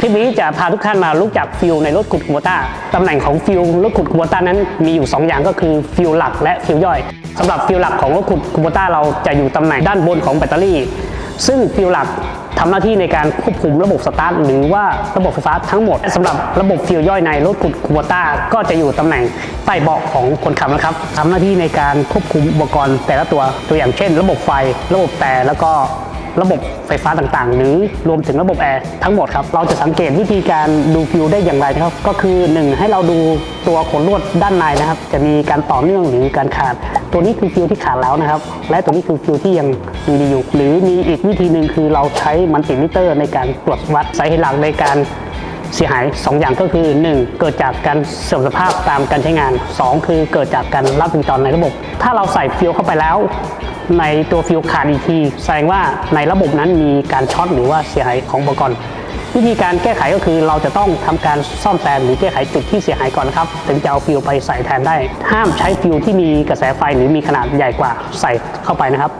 คลิปนี้จะพาทุกท่านมารู้จักฟิวในรถขุดคูโบต้าตำแหน่งของฟิวรถขุดคูโบต้านั้นมีอยู่ 2 อย่างก็คือฟิวหลักและฟิวย่อยสำหรับฟิวหลักของรถขุดคูโบต้าเราจะอยู่ตำแหน่งด้านบนของแบตเตอรี่ ซึ่งฟิวหลักทำหน้าที่ในการควบคุมระบบสตาร์ทหรือว่าระบบไฟฟ้าทั้งหมดสำหรับระบบฟิวย่อยในรถขุดคูโบต้าก็จะอยู่ตำแหน่งใต้เบาะของคนขับนะครับทำหน้าที่ในการควบคุมอุปกรณ์แต่ละตัวตัวอย่างเช่น ระบบไฟ ระบบแต่แล้วก็ ระบบไฟฟ้าต่างๆ หรือรวมถึงระบบแอร์ทั้งหมดครับ เราจะสังเกตวิธีการดูฟิวได้อย่างไรนะครับ ก็คือ 1 ให้เราดูตัวขนลวดด้านในนะครับ จะมีการต่อเนื่องหรือการขาด ตัวนี้คือฟิวที่ขาดแล้วนะครับ และตัวนี้คือฟิวที่ยังมีดีอยู่ หรือมีอีกวิธีหนึ่งคือเราใช้มันติมิเตอร์ในการตรวจวัดสาเหตุหลักในการ เสียหาย 2 อย่างก็คือ 1. เกิดจากการเสื่อมสภาพตามการใช้งาน 2 คือเกิดจากการรับวงจรในระบบ ถ้าเราใส่ฟิวเข้าไปแล้ว ในตัวฟิวขาดอีกทีแสดงว่าในระบบนั้นมีการช็อตหรือว่าเสียหายของอุปกรณ์วิธีการแก้ไขก็คือเราจะต้องทำการซ่อมแซมหรือแก้ไขจุดที่เสียหายก่อนครับถึงจะเอาฟิวไปใส่แทนได้ ห้ามใช้ฟิวที่มีกระแสไฟหรือมีขนาดใหญ่กว่าใส่เข้าไปนะครับ